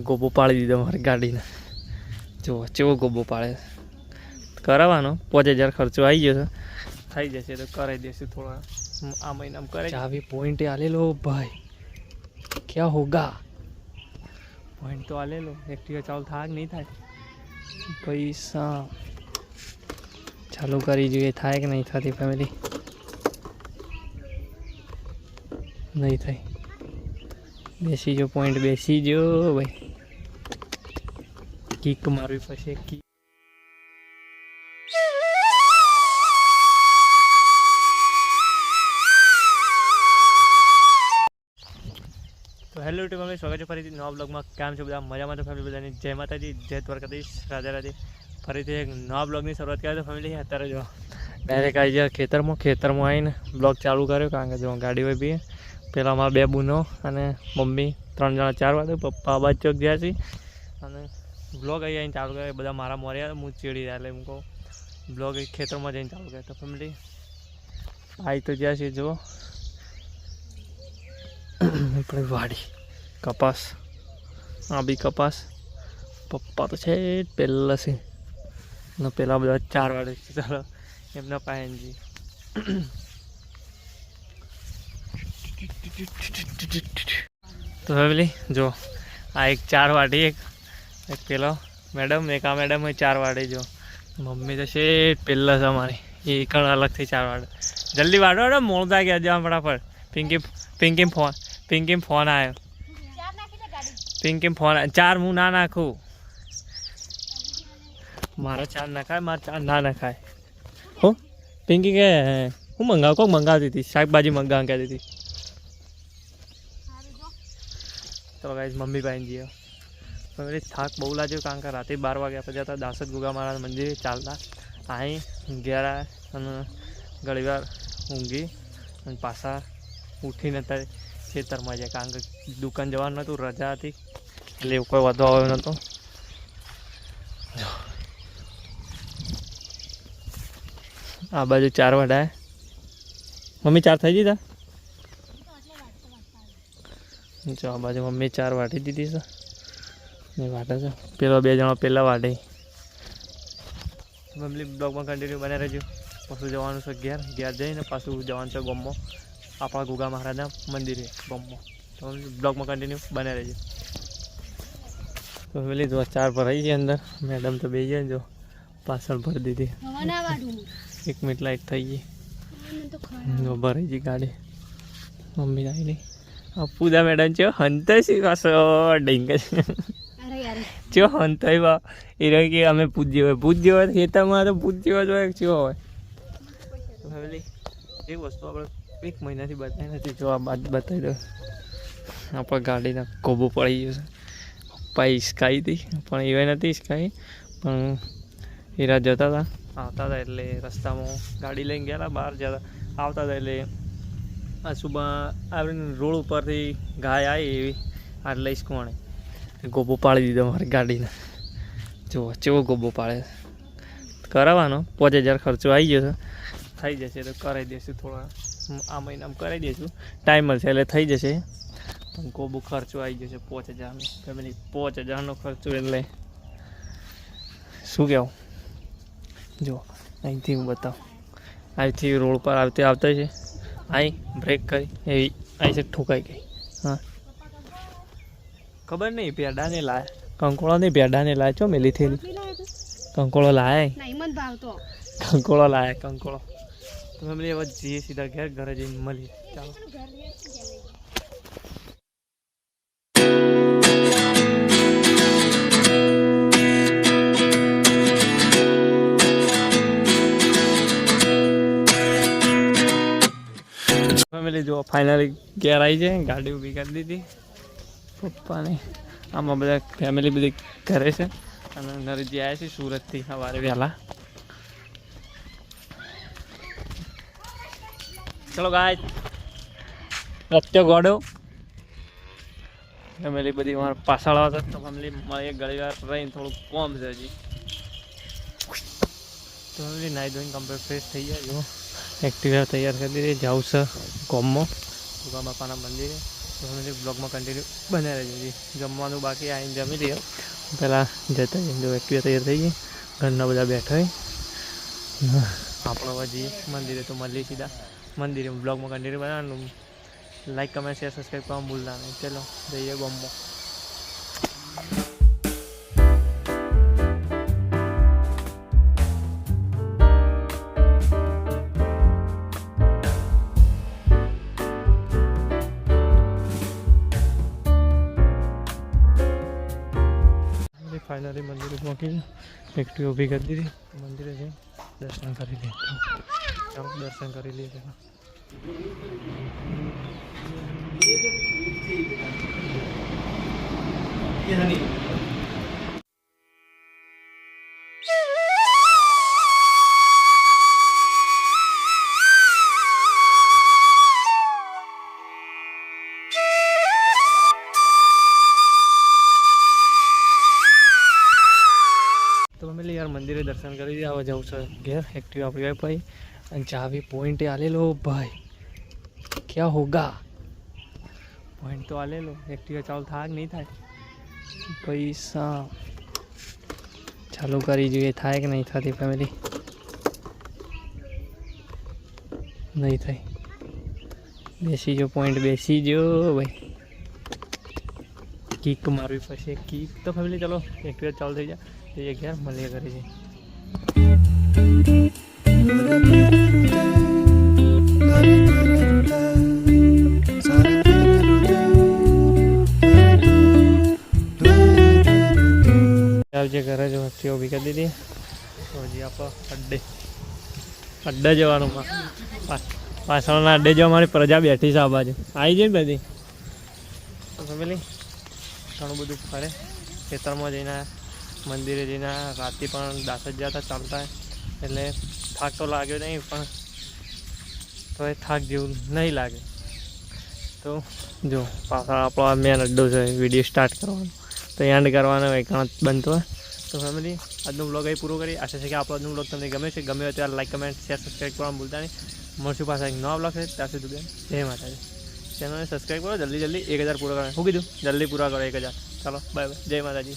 ગોબો પાડી દીધો મારી ગાડીને. જુઓ ચેવો ગોબો પાડે કરાવવાનો પાંચ હજાર ખર્ચો આવી ગયો છે. થઈ જશે તો કરાવી દેશે થોડા. આ મહિનામાં કરે ચાવી પોઈન્ટે આલેલો ભાઈ. ક્યાં હોગા? પોઈન્ટ તો આલેલો. એક્ટિવા ચાલુ થાય કે નહીં થાય. પૈસા. ચાલુ કરી જોઈએ થાય કે નહીં થતી ફેમિલી નહીં થાય. બેસી જો પોઈન્ટ બેસી જો ભાઈ. કિક મારવી પડશે કિક તો હેલો ટુ ફેમિલી સ્વાગત છે ફરીથી નવા બ્લોગમાં. કેમ છે બધા? મજામાં તો ફેમિલી બધાની? જય માતાજી, જય દ્વારકાધીશ રાજા રાધે. ફરીથી એક નવા બ્લોગની શરૂઆત કરી તો ફેમિલી અત્યારે જો. ડાયરેક્ટ આવી ગયા ખેતરમાં ખેતરમાં આવીને બ્લોગ ચાલુ કર્યો, કારણ કે જો ગાડી હોય બી. પેલા મારા બે બુનો અને મમ્મી ત્રણ જણા ચાર વાગે પપ્પા બાદ ચોક ગયા છે. અને બ્લોગ અહીં ચાલુ કર્યા. બધા મારા મોર્યા હું ચીડી રહ્યા, એટલે હું કહું બ્લોગ ખેતરમાં જઈને ચાલુ કર્યા. તો ફેમિલી આવી તો ગયા છે, જુઓ. આપણે વાડી. કપાસ. આ બી કપાસ. પપ્પા તો છે પહેલાં છે. પેલા બધા ચાર વાડે ચાલો, એમના પાયનજી તો ફેમિલી, જો, આ એક ચાર વાટી એક. એક પેલો મેડમ, એક મેડમ હોય ચાર વાટી, જો. મમ્મી તો છે પહેલાં છે અમારી. એ કણ અલગથી ચાર વાટે. જલ્દી વાડો વાડો મોડ થાય ગયા જવા ફટાફટ. પિંકી પિંકી ફોન પિંકી ફોન આવ્યો પિંકી ફોન ચાર હું ના નાખું. મારો ચાર નખાય મારો ચાર ના નખાય. હો, પિંકી કે, હું મંગાવ, કોક મંગાવતી હતી? શાકભાજી મંગાવ કહેતી હતી. તો ગાઈઝ મમ્મી પાસે જઈએ મમ્મી થાક બહુ લાગ્યો કારણ કે રાતે બાર વાગ્યા પછી હતા દાસત ગુગા મહારાજ મંદિરે ચાલતા. અહીં ઘેરા અને ઘણી વાર ઊંઘી અને પાછા ઉઠીને અત્યારે ખેતરમાં જાય. કારણ કે દુકાન જવાનું નહોતું રજા હતી. એટલે એવું કોઈ વધુ આવ્યો નહોતો આ બાજુ ચાર વડાય મમ્મી, ચાર થઈ દીધા જો આ બાજુ મમ્મી ચાર વાટી દીધી છે. ને વાટે છે. પેલો બે જણા પહેલાં વાટે. મમ્મી બ્લોગમાં કન્ટિન્યુ બને રહેજો. પાછું જવાનું છે ઘેર. ઘેર જઈને પાછું જવાનું છે ગોમમાં આપણા ગુગા મહારાજના મંદિરે ગોમમાં તો બ્લોગમાં કન્ટિન્યુ બને રહેજો. તો પેલી જો ચાર ભરાઈ છે અંદર. મેડમ તો બે જાય જો. પાછળ ભરી દીધી. એક મિનિટ લાઈટ થઈ ગઈ. ભરાઈ ગઈ ગાડી. મમ્મી ગઈ આ પૂજા મેડમ છે હંતાઈ પાછો ડીંગ ચો હંતાઈ બા. એ રહી કે અમે પૂજ્ય હોય. પૂજ્યો હોય ખેતરમાં તો પૂજ્યો જ હોય ચો હોય? ફેમિલી એક વસ્તુ આપણે એક મહિનાથી બતાવી નથી. જો આ બાદ બતાવી દો આપણે ગાડીના કોબો પડી ગયો છે. પપ્પા હિસકાઈ હતી. પણ એવાય નથી હિસકાઈ પણ હીરા જતા હતા. આવતા હતા એટલે રસ્તામાં ગાડી લઈને ગયેલા બહાર જતા. આવતા હતા એટલે આ સુબહ આવીને રોડ ઉપરથી ગાય આવી એવી આ લઈશ કોણે. ગોબો પાડી દીધો મારી ગાડીને. જુઓ, ચેવો ગોબો પાડે કરાવવાનો, પાંચ હજાર ખર્ચો આવી ગયો છે. થઈ જશે તો કરાવી દઈશું થોડા. આ મહિનામાં કરાવી દઈશું ટાઈમ મળશે એટલે થઈ જશે. પણ ગોબો ખર્ચો આવી ગયો છે પાંચ હજારનો. ફેમિલી પાંચ હજારનો ખર્ચો એટલે શું કહેવું? જો અહીંથી હું બતાવું. અહીંથી રોડ પર આવતી આવતા છે અહીં બ્રેક કરી એવી અહીં છે ઠોકાઈ ગઈ. હા. ખબર નહીં પેડાને લાય. કંકોળો નહીં પેડાને લાય ચો મેલી થેલી કંકોળો લાય. કંકોળો લાય કંકોળો. તમે હવે જઈએ સીધા ઘેર ઘરે જઈને મળીએ ચાલો. ફેમિલી જો ફાઇનલી ઘેર આવી છે ગાડી ઊભી કરી દીધી. પપ્પાની આમાં બધા ફેમિલી બધી ઘરે છે. અને નરજી આવ્યા છે સુરતથી, સવારે વહેલા. ચલો ગાય રત્યો ગોડો. ફેમિલી બધી મારા પાછળ આવે તો ફેમિલી મારે ગળી વાર રહીને થોડુંક કોમ છે હજી. તો નાઈ ધોઈને કમ્પ્લીટ ફ્રેશ થઈ જાય જો એક્ટિવા તૈયાર કરી દીધી. જાઉં છે કોમમાં ભોગા બાપાના મંદિરે. તમે બ્લોગમાં કન્ટિન્યુ બનાવી રહેજો જી જમવાનું બાકી આવીને જમી લઈએ પહેલાં જતા જઈએ. એક્ટિવા તૈયાર થઈ ગઈ. ઘરના બધા બેઠા હોય. આપણો હજી મંદિરે તો મળીએ સીધા. મંદિરે બ્લોગમાં કન્ટિન્યુ બનાવવાનું. લાઈક કમેન્ટ શેર સબસ્ક્રાઈબ કરવા ભૂલતા નહીં. ચલો જઈએ ગમમાં. પહોંચી એકટી ઊભી કરી દીધી. મંદિરે જઈ દર્શન કરી લઈએ. દર્શન કરી લઈએ પહેલાં. તો ફેમિલી યાર, મંદિરે દર્શન કરી દીધા હવે જવું છે. ઘેર એક્ટિવ આપણી હોય ભાઈ. અને ચાવી પોઈન્ટે આલેલો, ભાઈ. ક્યાં હોગા? પોઈન્ટ તો આલેલો. એક્ટિવા ચાલુ થાય કે નહીં થાય? પૈસા. ચાલુ કરી જોઈએ, થાય કે નહીં થતી ફેમિલી નહીં થાય. બેસી જો પોઈન્ટ બેસી જો, ભાઈ. કિક મારવી પડશે. કિક તો ફેમિલી ચલો એક્ટિવા ચાલુ થઈ જાય. એ ઘેર મળીએ જઈએ આવજે ઘરે જો હસ્તીઓ ઊભી કરી દીધી. તો હજી આપણે અડ્ડે. અડ્ડે જવાનું પાછળના અડ્ડે જો અમારી પ્રજા બેઠી છે આ બાજુ. આવી ને બધી. તો ફેમિલી ઘણું બધું ફરે. ખેતરમાં જઈને, મંદિરે જઈને, રાતે પણ દાસ જ જતા ચાલતા. એટલે થાક તો લાગ્યો નહીં, પણ તો એ થાક જેવું નહીં લાગે. તો જો પાછળ આપણો મેન અડ્ડો છે, વીડિયો સ્ટાર્ટ કરવાનો. તો એન્ડ કરવાનો હોય, ઘણા બનતો હોય. તો ફેમિલી આજનો બ્લોગ અહીં પૂરો કરી આશા છે કે આપણો આજનો બ્લોગ તમને ગમે છે ગમે ત્યારે લાઈક કમેન્ટ શેર સબસ્ક્રાઈબ કરવાનું ભૂલતા નહીં. મળશું પાછા એક નવા બ્લોગ છે ત્યાં સુધી જય માતાજી. ચેનલને સબસ્ક્રાઈબ કરો જલ્દી જલ્દી એક હજાર પૂરા કરો શું કીધું? જલ્દી પૂરા કરો એક હજાર. ચાલો બાય બાય જય માતાજી.